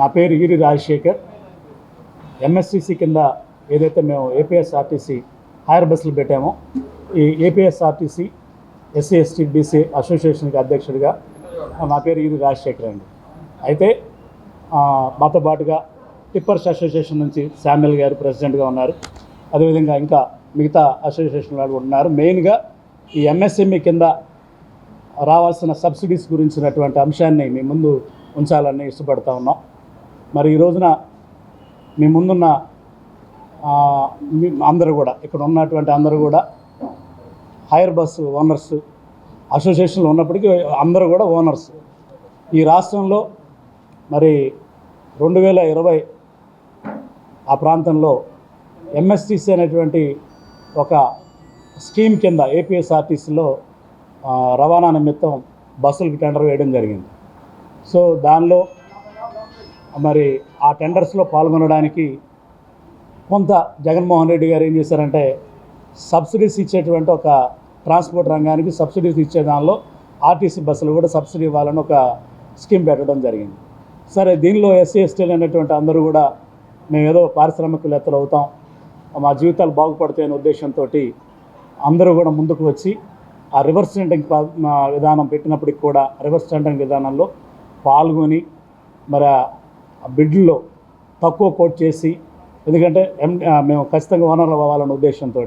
నా పేరు ఈరి రాజశేఖర్. ఎంఎస్సిసి కింద ఏదైతే మేము ఏపీఎస్ఆర్టీసీ హైర్ బస్సులు పెట్టామో ఈ ఏపీఎస్ఆర్టీసీ ఎస్సీ ఎస్టీ బీసీ అసోసియేషన్కి అధ్యక్షుడిగా నా పేరు ఈరి రాజశేఖర్ అండి. అయితే మాతో పాటుగా టిప్పర్స్ అసోసియేషన్ నుంచి శామ్యుల్ గారు ప్రెసిడెంట్గా ఉన్నారు. అదేవిధంగా ఇంకా మిగతా అసోసియేషన్ వాళ్ళు ఉన్నారు. మెయిన్గా ఈ ఎంఎస్ఎంఈ కింద రావాల్సిన సబ్సిడీస్ గురించినటువంటి అంశాన్ని మీ ముందు ఉంచాలని ఇష్టపడతా ఉన్నాం. మరి ఈ రోజున మీ ముందున్న అందరూ కూడా ఇక్కడ ఉన్నటువంటి అందరూ కూడా హైర్ బస్సు ఓనర్స్ అసోసియేషన్లో ఉన్నప్పటికీ అందరూ కూడా ఓనర్స్. ఈ రాష్ట్రంలో మరి రెండు వేల ఇరవై ఆ ప్రాంతంలో ఎంఎస్టీసీ అనేటువంటి ఒక స్కీమ్ కింద ఏపీఎస్ఆర్టీసీలో రవాణా నిమిత్తం బస్సులకు టెండర్ వేయడం జరిగింది. సో దానిలో మరి ఆ టెండర్స్లో పాల్గొనడానికి కొంత జగన్మోహన్ రెడ్డి గారు ఏం చేశారంటే సబ్సిడీస్ ఇచ్చేటువంటి ఒక ట్రాన్స్పోర్ట్ రంగానికి సబ్సిడీస్ ఇచ్చే దానిలో ఆర్టీసీ బస్సులు కూడా సబ్సిడీ ఇవ్వాలని ఒక స్కీమ్ పెట్టడం జరిగింది. సరే దీనిలో ఎస్సీ ఎస్టీలు అనేటువంటి అందరూ కూడా మేము ఏదో పారిశ్రామికవేత్తలు అవుతాం మా జీవితాలు బాగుపడతాయనే ఉద్దేశంతో అందరూ కూడా ముందుకు వచ్చి ఆ రివర్స్ టెండరింగ్ విధానం పెట్టినప్పటికి కూడా రివర్స్ టెండరింగ్ విధానంలో పాల్గొని మరి బిడ్లో తక్కువ కోట్ చేసి ఎందుకంటే ఎం మేము ఖచ్చితంగా ఓనర్లు అవ్వాలన్న ఉద్దేశంతో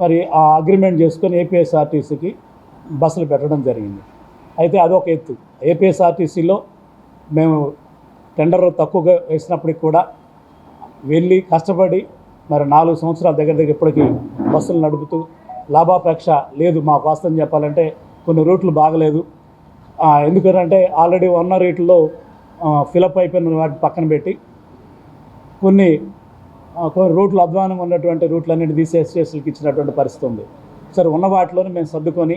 మరి ఆ అగ్రిమెంట్ చేసుకొని ఏపీఎస్ఆర్టీసీకి బస్సులు పెట్టడం జరిగింది. అయితే అదొక ఎత్తు. ఏపీఎస్ఆర్టీసీలో మేము టెండర్ తక్కువగా వేసినప్పటికి కూడా వెళ్ళి కష్టపడి మరి నాలుగు సంవత్సరాల దగ్గర దగ్గర ఇప్పటికీ బస్సులు నడుపుతూ లాభాపేక్ష లేదు మాకు వాస్తవం చెప్పాలంటే కొన్ని రూట్లు బాగలేదు. ఎందుకంటే ఆల్రెడీ ఉన్న రేట్లో ఫిలప్ అయిపోయిన వాటిని పక్కన పెట్టి కొన్ని కొన్ని రూట్లు అధ్వానంగా ఉన్నటువంటి రూట్లన్నిటి తీసేసి చేసులకి ఇచ్చినటువంటి పరిస్థితి ఉంది. సరే ఉన్న వాటిలోనే మేము సర్దుకొని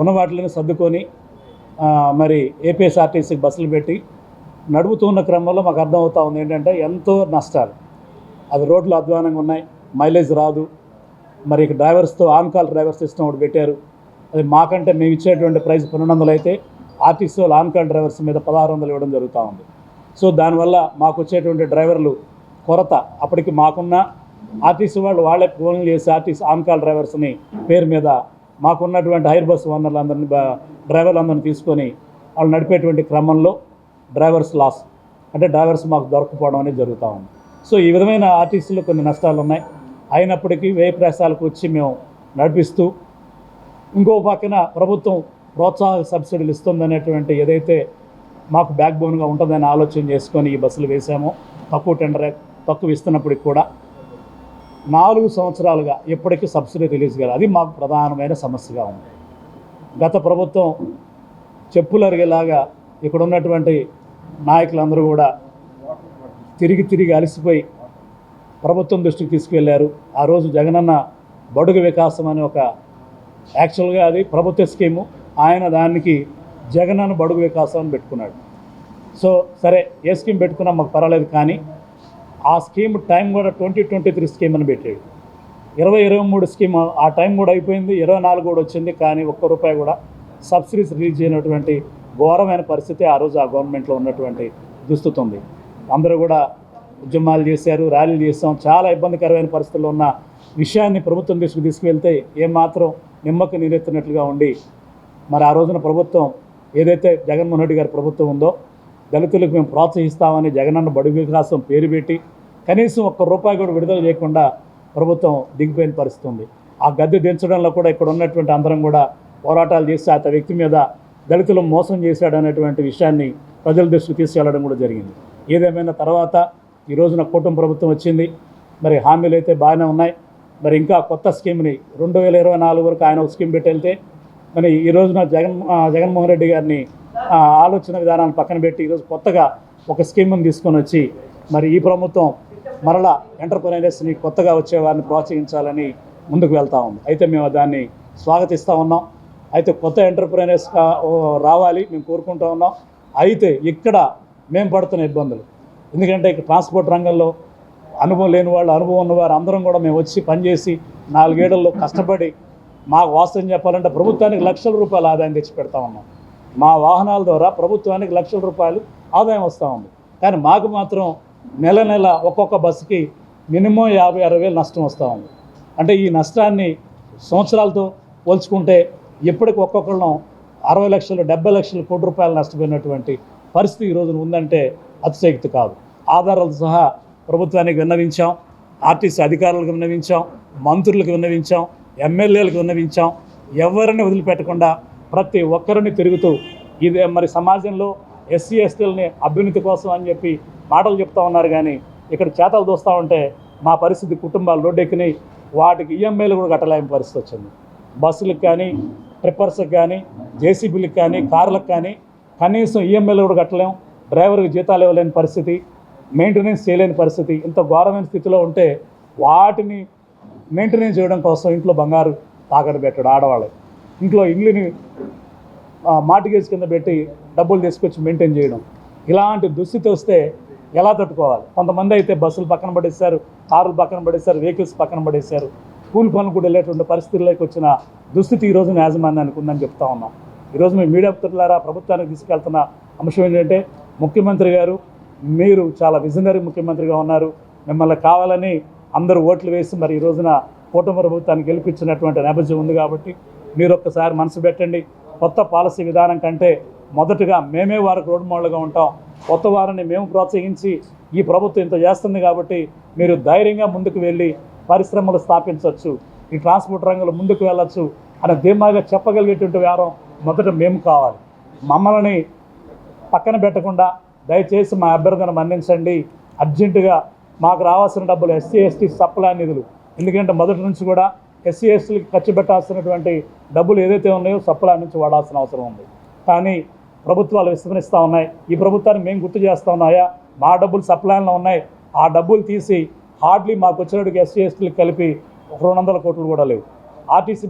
ఉన్న వాటిలోనే సర్దుకొని మరి ఏపీఎస్ఆర్టీసీకి బస్సులు పెట్టి నడుపుతున్న క్రమంలో మాకు అర్థమవుతా ఉంది ఏంటంటే ఎంతో నష్టాలు. అది రోడ్లు అధ్వానంగా ఉన్నాయి మైలేజ్ రాదు. మరి ఇక డ్రైవర్స్తో ఆన్ కాల్ డ్రైవర్ సిస్టమ్ ఒకటి పెట్టారు. అది మాకంటే మేము ఇచ్చేటువంటి ప్రైస్ పన్నెండు వందలు అయితే ఆర్టీసీ వాళ్ళు కార్ డ్రైవర్స్ మీద పదహారు వందలు ఇవ్వడం జరుగుతూ ఉంది. సో దానివల్ల మాకు వచ్చేటువంటి డ్రైవర్లు కొరత. అప్పటికి మాకున్న ఆర్టీసీ వాళ్ళు వాళ్ళే ఫోన్లు చేసి ఆర్టీసీ ఆన్ కాల్ డ్రైవర్స్ని పేరు మీద మాకున్నటువంటి హైర్ బస్ ఓనర్లందరినీ బ- డ్రైవర్లందరినీ తీసుకొని వాళ్ళు నడిపేటువంటి క్రమంలో డ్రైవర్స్ లాస్. అంటే డ్రైవర్స్ మాకు దొరకపోవడం అనేది జరుగుతూ ఉంది. సో ఈ విధమైన ఆర్టీసీలో కొన్ని నష్టాలు ఉన్నాయి అయినప్పటికీ వ్యయ ప్రయాసాలకు వచ్చి మేము నడిపిస్తూ ఇంకో పక్కన ప్రభుత్వం ప్రోత్సాహక సబ్సిడీలు ఇస్తుందనేటువంటి ఏదైతే మాకు బ్యాక్ బోన్గా ఉంటుందని ఆలోచన చేసుకొని ఈ బస్సులు వేసామో తక్కువ టెండర్ తక్కువ ఇస్తున్నప్పటికి కూడా నాలుగు సంవత్సరాలుగా ఎప్పటికీ సబ్సిడీ రిలీజ్ కాదు అది మాకు ప్రధానమైన సమస్యగా ఉంది. గత ప్రభుత్వం చెప్పులు అరిగేలాగా ఇక్కడ ఉన్నటువంటి నాయకులందరూ కూడా తిరిగి తిరిగి అలసిపోయి ప్రభుత్వం దృష్టికి తీసుకువెళ్ళారు. ఆ రోజు జగనన్న బడుగు వికాసం అనే ఒక యాక్చువల్గా అది ప్రభుత్వ స్కీము ఆయన దానికి జగనన్న బడుగు వికాసం అని పెట్టుకున్నాడు. సో సరే ఏ స్కీమ్ పెట్టుకున్నా మాకు పర్వాలేదు కానీ ఆ స్కీమ్ టైం కూడా ట్వంటీ ట్వంటీ త్రీ స్కీమ్ అని పెట్టాడు. ఇరవై ఇరవై మూడు స్కీమ్ ఆ టైం కూడా అయిపోయింది ఇరవై నాలుగు కూడా వచ్చింది కానీ ఒక్క రూపాయి కూడా సబ్సిడీస్ రిలీజ్ చేయనటువంటి ఘోరమైన పరిస్థితి ఆ రోజు ఆ గవర్నమెంట్లో ఉన్నటువంటి దుస్థితి ఉంది అందరూ కూడా ఉద్యమాలు చేశారు ర్యాలీలు చేస్తాం చాలా ఇబ్బందికరమైన పరిస్థితుల్లో ఉన్న విషయాన్ని ప్రభుత్వం దృష్టికి తీసుకువెళ్తే ఏమాత్రం నిమ్మకు నీరెత్తినట్లుగా ఉండి మరి ఆ రోజున ప్రభుత్వం ఏదైతే జగన్మోహన్ రెడ్డి గారి ప్రభుత్వం ఉందో దళితులకు మేము ప్రోత్సహిస్తామని జగనన్న బడుగు వికాసం పేరు పెట్టి కనీసం ఒక్క రూపాయి కూడా విడుదల చేయకుండా ప్రభుత్వం దిగిపోయిన పరిస్థితి ఉంది. ఆ గద్దె దించడంలో కూడా ఇక్కడ ఉన్నటువంటి అందరం కూడా పోరాటాలు చేసి అత వ్యక్తి మీద దళితులు మోసం చేశాడు అనేటువంటి విషయాన్ని ప్రజల దృష్టికి తీసుకెళ్ళడం కూడా జరిగింది. ఏదేమైనా తర్వాత ఈ రోజున కూటమి ప్రభుత్వం వచ్చింది. మరి హామీలు అయితే బాగానే ఉన్నాయి. మరి ఇంకా కొత్త స్కీమ్ని రెండు వేల ఇరవై నాలుగు వరకు ఆయన ఒక స్కీమ్ పెట్టి వెళ్తే మరి ఈ రోజున జగన్ జగన్మోహన్ రెడ్డి గారిని ఆలోచన విధానాన్ని పక్కన పెట్టి ఈరోజు కొత్తగా ఒక స్కీమ్ని తీసుకొని వచ్చి మరి ఈ ప్రభుత్వం మరలా ఎంటర్ప్రైనర్స్ని కొత్తగా వచ్చే వారిని ప్రోత్సహించాలని ముందుకు వెళ్తా ఉంది. అయితే మేము దాన్ని స్వాగతిస్తూ ఉన్నాం. అయితే కొత్త ఎంటర్ప్రైనర్స్ రావాలి మేము కోరుకుంటూ ఉన్నాం. అయితే ఇక్కడ మేము పడుతున్న ఇబ్బందులు. ఎందుకంటే ఇక్కడ ట్రాన్స్పోర్ట్ రంగంలో అనుభవం లేని వాళ్ళు అనుభవం ఉన్నవారు అందరం కూడా మేము వచ్చి పనిచేసి నాలుగేళ్ళలో కష్టపడి మాకు వాస్తవం చెప్పాలంటే ప్రభుత్వానికి లక్షల రూపాయల ఆదాయం తెచ్చి పెడతా ఉన్నాం. మా వాహనాల ద్వారా ప్రభుత్వానికి లక్షల రూపాయలు ఆదాయం వస్తూ ఉంది. కానీ మాకు మాత్రం నెల నెల ఒక్కొక్క బస్సుకి మినిమం యాభై అరవై వేలు నష్టం వస్తూ ఉంది. అంటే ఈ నష్టాన్ని సంవత్సరాలతో పోల్చుకుంటే ఇప్పటికి ఒక్కొక్కళ్ళం అరవై లక్షలు డెబ్బై లక్షలు కోటి రూపాయలు నష్టపోయినటువంటి పరిస్థితి ఈ రోజున ఉందంటే అతిశయక్తి కాదు. ఆధారాలతో సహా ప్రభుత్వానికి విన్నవించాం ఆర్టీసీ అధికారులకు విన్నవించాం మంత్రులకు విన్నవించాం ఎమ్మెల్యేలకు విన్నవించాం. ఎవరిని వదిలిపెట్టకుండా ప్రతి ఒక్కరిని తిరుగుతూ ఇది మరి సమాజంలో ఎస్సీ ఎస్టీలని అభ్యున్నతి కోసం అని చెప్పి మాటలు చెప్తా ఉన్నారు కానీ ఇక్కడ చేతలు చూస్తూ ఉంటే మా పరిస్థితి కుటుంబాలు రోడ్డెక్కినాయి. వాటికి ఈఎంఐలు కూడా కట్టలేని పరిస్థితి వచ్చింది. బస్సులకు కానీ ట్రిప్పర్స్కి కానీ జేసీబీలకు కానీ కార్లకు కానీ కనీసం ఈఎంఐలు కూడా కట్టలేము డ్రైవర్కి జీతాలు ఇవ్వలేని పరిస్థితి మెయింటెనెన్స్ చేయలేని పరిస్థితి ఇంత ఘోరమైన స్థితిలో ఉంటే వాటిని మెయింటెనెన్స్ చేయడం కోసం ఇంట్లో బంగారు తాకట్టు పెట్టాడు ఆడవాళ్ళు. ఇంట్లో ఇల్లుని మార్టిగేజ్ కింద పెట్టి డబ్బులు తీసుకొచ్చి మెయింటైన్ చేయడం. ఇలాంటి దుస్థితి వస్తే ఎలా తట్టుకోవాలి? కొంతమంది అయితే బస్సులు పక్కన పడేశారు కారులు పక్కన పడేశారు వెహికల్స్ పక్కన పడేశారు. కూలి పనులు కూడా వెళ్ళేటువంటి పరిస్థితుల్లోకి వచ్చిన దుస్థితి ఈరోజు యాజమాన్యానికి ఉందని చెప్తా ఉన్నాం. ఈరోజు మేము మీడియా మిత్రులారా ప్రభుత్వానికి తీసుకెళ్తున్న అంశం ఏంటంటే ముఖ్యమంత్రి గారు మీరు చాలా విజనరీ ముఖ్యమంత్రిగా ఉన్నారు. మిమ్మల్ని కావాలని అందరూ ఓట్లు వేసి మరి ఈ రోజున కూటమి ప్రభుత్వాన్ని గెలిపించినటువంటి నేపథ్యం ఉంది కాబట్టి మీరు ఒక్కసారి మనసు పెట్టండి. కొత్త పాలసీ విధానం కంటే మొదటగా మేమే వారికి రోడ్ మోడల్గా ఉంటాం. కొత్త వారిని మేము ప్రోత్సహించి ఈ ప్రభుత్వం ఇంత చేస్తుంది కాబట్టి మీరు ధైర్యంగా ముందుకు వెళ్ళి పరిశ్రమలు స్థాపించవచ్చు. ఈ ట్రాన్స్పోర్ట్ రంగంలో ముందుకు వెళ్ళొచ్చు అని ధీమాగా చెప్పగలిగేటువంటి వారం మొదట మేము కావాలి. మమ్మల్ని పక్కన పెట్టకుండా దయచేసి మా అభ్యర్థన మన్నించండి. అర్జెంటుగా మాకు రావాల్సిన డబ్బులు ఎస్సీ ఎస్టీ సప్లై నిధులు. ఎందుకంటే మొదటి నుంచి కూడా ఎస్సీ ఎస్టీలకు ఖర్చు పెట్టాల్సినటువంటి డబ్బులు ఏదైతే ఉన్నాయో సప్లై నుంచి వాడాల్సిన అవసరం ఉంది. కానీ ప్రభుత్వాలు విస్మరిస్తూ ఉన్నాయి. ఈ ప్రభుత్వాన్ని మేము గుర్తు చేస్తూ ఉన్నాయా మా డబ్బులు సప్లైలో ఉన్నాయి. ఆ డబ్బులు తీసి హార్డ్లీ మాకు వచ్చినట్టుగా ఎస్సీ ఎస్టీలకు కలిపి రెండు వందల కోట్లు కూడా లేవు. ఆర్టీసీ